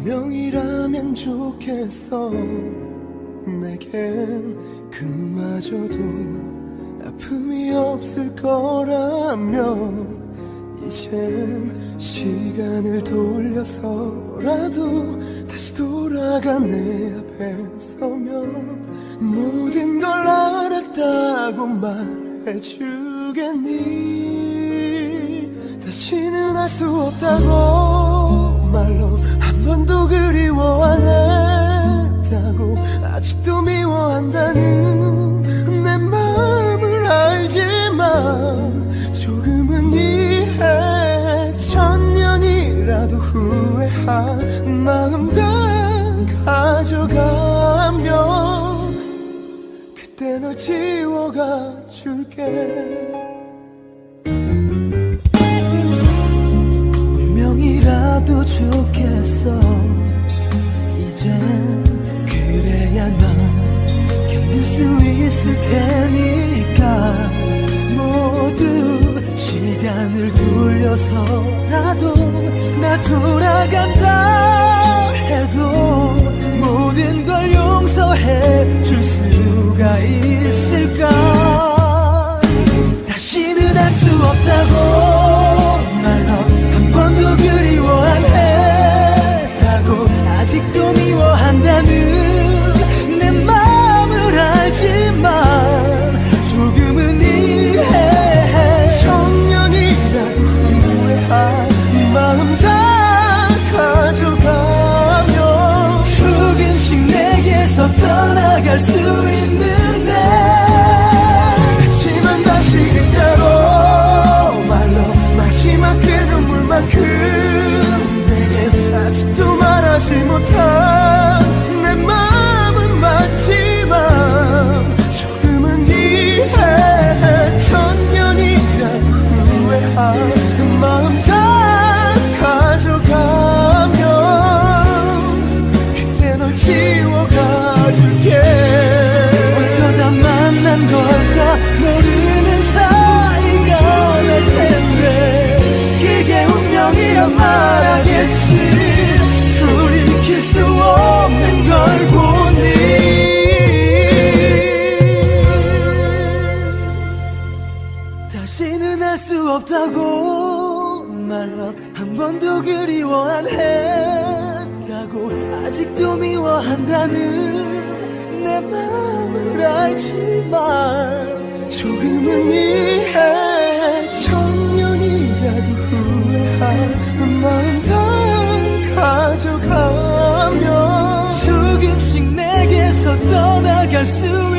운명이라면 좋겠어. 내겐 그마저도 아픔이 없을 거라면 이젠 시간을 돌려서라도 다시 돌아가 내 앞에 서면 모든 걸 알았다고 말해주겠니? 다시는 할수 없다고 후회한 마음 다 가져가면 그때 널 지워가 줄게. 운명이라도 좋겠어. 이젠 그래야 난 견딜 수 있을 테니까. 모두 시간을 돌려서라도 나 돌아간다 만날 수 없다고 말로 한 번도 그리워 안 했다고 아직도 미워한다는 내 마음을 알지만 조금은 이해. 천년이라도 후회하는 마음 다 가져가면 조금씩 내게서 떠나갈 수